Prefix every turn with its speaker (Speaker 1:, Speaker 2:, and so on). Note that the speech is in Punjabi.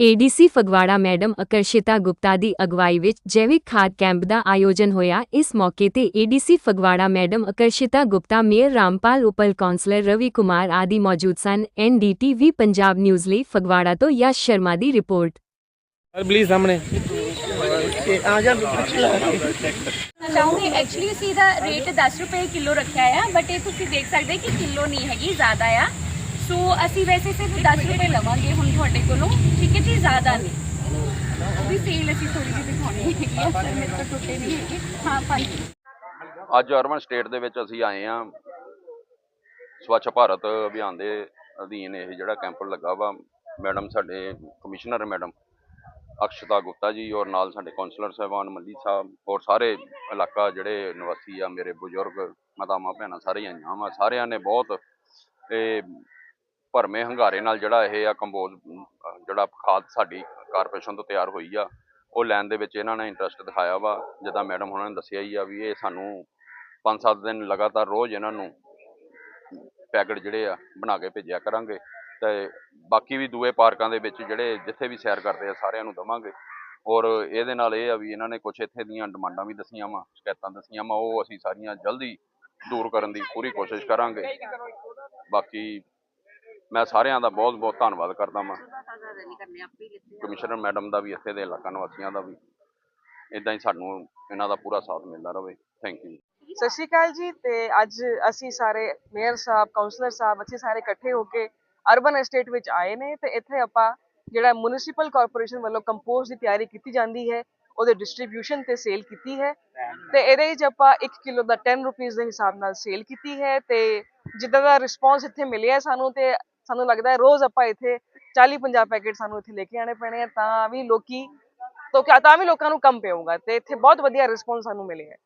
Speaker 1: ਏਡੀਸੀ ਫਗਵਾੜਾ ਮੈਡਮ ਆਕਰਸ਼ਿਤਾ ਗੁਪਤਾ ਦੀ ਅਗਵਾਈ ਵਿੱਚ ਜੈਵਿਕ ਖਾਦ ਕੈਂਪ ਦਾ ਆਯੋਜਨ ਹੋਇਆ। ਇਸ ਮੌਕੇ ਤੇ ADC Phagwara madam Akarshita Gupta mayor Rampal Uppal councillor Ravi Kumar ਆਦਿ ਮੌਜੂਦ ਸਨ। ਐਨਡੀਟੀਵੀ ਪੰਜਾਬ ਨਿਊਜ਼ ਲਈ ਫਗਵਾੜਾ ਤੋਂ ਯਸ਼ ਸ਼ਰਮਾ ਦੀ ਰਿਪੋਰਟ।
Speaker 2: ਸਰ ਪਲੀਜ਼ ਸਾਹਮਣੇ।
Speaker 3: ਚਾਹੂੰਗੀ ਐਕਚੁਅਲੀ ਅਸੀਂ ਇਹਦਾ ਰੇਟ 10 ਰੁਪਏ ਕਿਲੋ ਰੱਖਿਆ ਆ ਬਟ ਇਹ ਤੁਸੀਂ ਦੇਖ ਸਕਦੇ ਕਿ ਕਿਲੋ ਨਹੀਂ ਹੈਗੀ ਜ਼ਿਆਦਾ ਆ। ਸੋ ਅਸੀਂ ਵੈਸੇ ਸਿਰਫ 10 ਰੁਪਏ ਲਵਾਂਗੇ ਹੁਣ ਤੁਹਾਡੇ ਕੋਲੋਂ, ਠੀਕ ਹੈ ਜੀ? ਜ਼ਿਆਦਾ ਨਹੀਂ। ਵੀ ਸੇਲ ਅਸੀਂ ਥੋੜੀ ਜਿਹੀ ਦਿਖਾਉਣੀ ਹੈਗੀ ਆ ਸਰ ਮੇਰੇ ਤੋਂ ਟੁੱਟੇ ਨਹੀਂ ਹੈਗੇ। ਹਾਂ ਪੰਜ
Speaker 4: ਅੱਜ ਅਰਬਨ ਸਟੇਟ ਦੇ ਵਿੱਚ ਅਸੀਂ ਆਏ ਆ ਸਵੱਛ ਭਾਰਤ ਅਭਿਆਨ ਦੇ ਅਧੀਨ ਇਹ ਜਿਹੜਾ ਕੈਂਪ ਲੱਗਾ ਵਾ ਮੈਡਮ ਸਾਡੇ ਕਮਿਸ਼ਨਰ ਮੈਡਮ ਅਕਸ਼ਤਾ ਗੁਪਤਾ ਜੀ, ਔਰ ਨਾਲ ਸਾਡੇ ਕਾਉਂਸਲਰ ਸਾਹਿਬਾਨ ਮੱਲੀ ਸਾਹਿਬ, ਔਰ ਸਾਰੇ ਇਲਾਕਾ ਜਿਹੜੇ ਨਿਵਾਸੀ ਆ, ਮੇਰੇ ਬਜ਼ੁਰਗ, ਮਾਤਾਵਾਂ, ਭੈਣਾਂ, ਸਾਰੇ ਆਈਆਂ ਵਾ। ਸਾਰਿਆਂ ਨੇ ਬਹੁਤ ਇਹ ਭਰਮੇ ਹੰਗਾਰੇ ਨਾਲ ਜਿਹੜਾ ਇਹ ਆ ਕੰਬੋਜ ਜਿਹੜਾ ਖਾਦ ਸਾਡੀ ਕਾਰਪੋਰੇਸ਼ਨ ਤੋਂ ਤਿਆਰ ਹੋਈ ਆ, ਉਹ ਲੈਣ ਦੇ ਵਿੱਚ ਇਹਨਾਂ ਨੇ ਇੰਟਰਸਟ ਦਿਖਾਇਆ ਵਾ, ਜਿੱਦਾਂ ਮੈਡਮ ਉਹਨਾਂ ਨੇ ਦੱਸਿਆ ਹੀ ਆ ਵੀ ਇਹ ਸਾਨੂੰ 5-7 ਦਿਨ ਲਗਾਤਾਰ ਰੋਜ਼ ਇਹਨਾਂ ਨੂੰ ਪੈਕਟ ਜਿਹੜੇ ਆ ਬਣਾ ਕੇ ਭੇਜਿਆ ਕਰਾਂਗੇ ਤੇ ਬਾਕੀ ਵੀ ਦੂਏ ਪਾਰਕਾਂ ਦੇ ਵਿੱਚ ਜਿਹੜੇ ਜਿੱਥੇ ਵੀ ਸੈਰ ਕਰਦੇ ਆ ਸਾਰਿਆਂ ਨੂੰ ਦਵਾਂਗੇ। ਔਰ ਇਹਦੇ ਨਾਲ ਇਹ ਆ ਵੀ ਇਹਨਾਂ ਨੇ ਕੁਝ ਇੱਥੇ ਦੀਆਂ ਡਿਮਾਂਡਾਂ ਵੀ ਦੱਸੀਆਂ ਵਾ, ਸ਼ਿਕਾਇਤਾਂ ਦੱਸੀਆਂ ਵਾ, ਉਹ ਅਸੀਂ ਸਾਰੀਆਂ ਜਲਦੀ ਦੂਰ ਕਰਨ ਦੀ ਪੂਰੀ ਕੋਸ਼ਿਸ਼ ਕਰਾਂਗੇ। ਬਾਕੀ ਮੈਂ ਸਾਰਿਆਂ ਦਾ ਬਹੁਤ ਬਹੁਤ ਧੰਨਵਾਦ ਕਰਦਾ ਹਾਂ ਕਮਿਸ਼ਨਰ ਮੈਡਮ ਦਾ ਵੀ ਇੱਥੇ ਦੇ ਇਲਾਕਾ ਨਿਵਾਸੀਆਂ ਦਾ ਵੀ। ਇਦਾਂ ਹੀ ਸਾਨੂੰ ਇਹਨਾਂ ਦਾ ਪੂਰਾ ਸਾਥ ਮਿਲਦਾ ਰਹੇ ਥੈਂਕ ਯੂ
Speaker 5: ਸਤਿ ਸ਼੍ਰੀ ਅਕਾਲ ਜੀ ਤੇ ਅੱਜ ਅਸੀਂ ਸਾਰੇ ਮੇਅਰ ਸਾਹਿਬ ਕਾਉਂਸਲਰ ਸਾਹਿਬ ਅਸੀਂ ਸਾਰੇ ਇਕੱਠੇ ਹੋ ਕੇ ਅਰਬਨ ਐਸਟੇਟ ਵਿੱਚ ਆਏ ਨੇ ਤੇ ਇੱਥੇ ਆਪਾਂ ਜਿਹੜਾ ਮਿਊਨਿਸਪਲ ਕਾਰਪੋਰੇਸ਼ਨ ਵੱਲੋਂ ਕੰਪੋਸਟ ਦੀ ਤਿਆਰੀ ਕੀਤੀ ਜਾਂਦੀ ਹੈ ਉਹਦੇ ਡਿਸਟ੍ਰੀਬਿਊਸ਼ਨ ਤੇ ਸੇਲ ਕੀਤੀ ਹੈ ਤੇ ਇਹਦੇ ਵਿੱਚ ਆਪਾਂ 1 ਕਿਲੋ ਦਾ 10 ਰੁਪਏ ਦੇ ਹਿਸਾਬ ਨਾਲ ਸੇਲ ਕੀਤੀ ਹੈ ਤੇ ਜਿੱਦਾਂ ਦਾ ਰਿਸਪੌਂਸ ਇੱਥੇ ਮਿਲਿਆ ਸਾਨੂੰ ਤੇ ਸਾਨੂੰ ਲੱਗਦਾ ਹੈ ਰੋਜ਼ ਆਪਾਂ ਇੱਥੇ 40 50 ਪੈਕੇਟ ਸਾਨੂੰ ਇੱਥੇ ਲੈ ਕੇ ਆਣੇ ਪੈਣੇ ਆ, ਤਾਂ ਵੀ ਲੋਕੀ, ਤਾਂ ਤਾਂ ਵੀ ਲੋਕਾਂ ਨੂੰ ਕੰਮ ਪਊਗਾ ਤੇ ਇੱਥੇ ਬਹੁਤ ਵਧੀਆ ਰਿਸਪੌਂਸ ਸਾਨੂੰ ਮਿਲਿਆ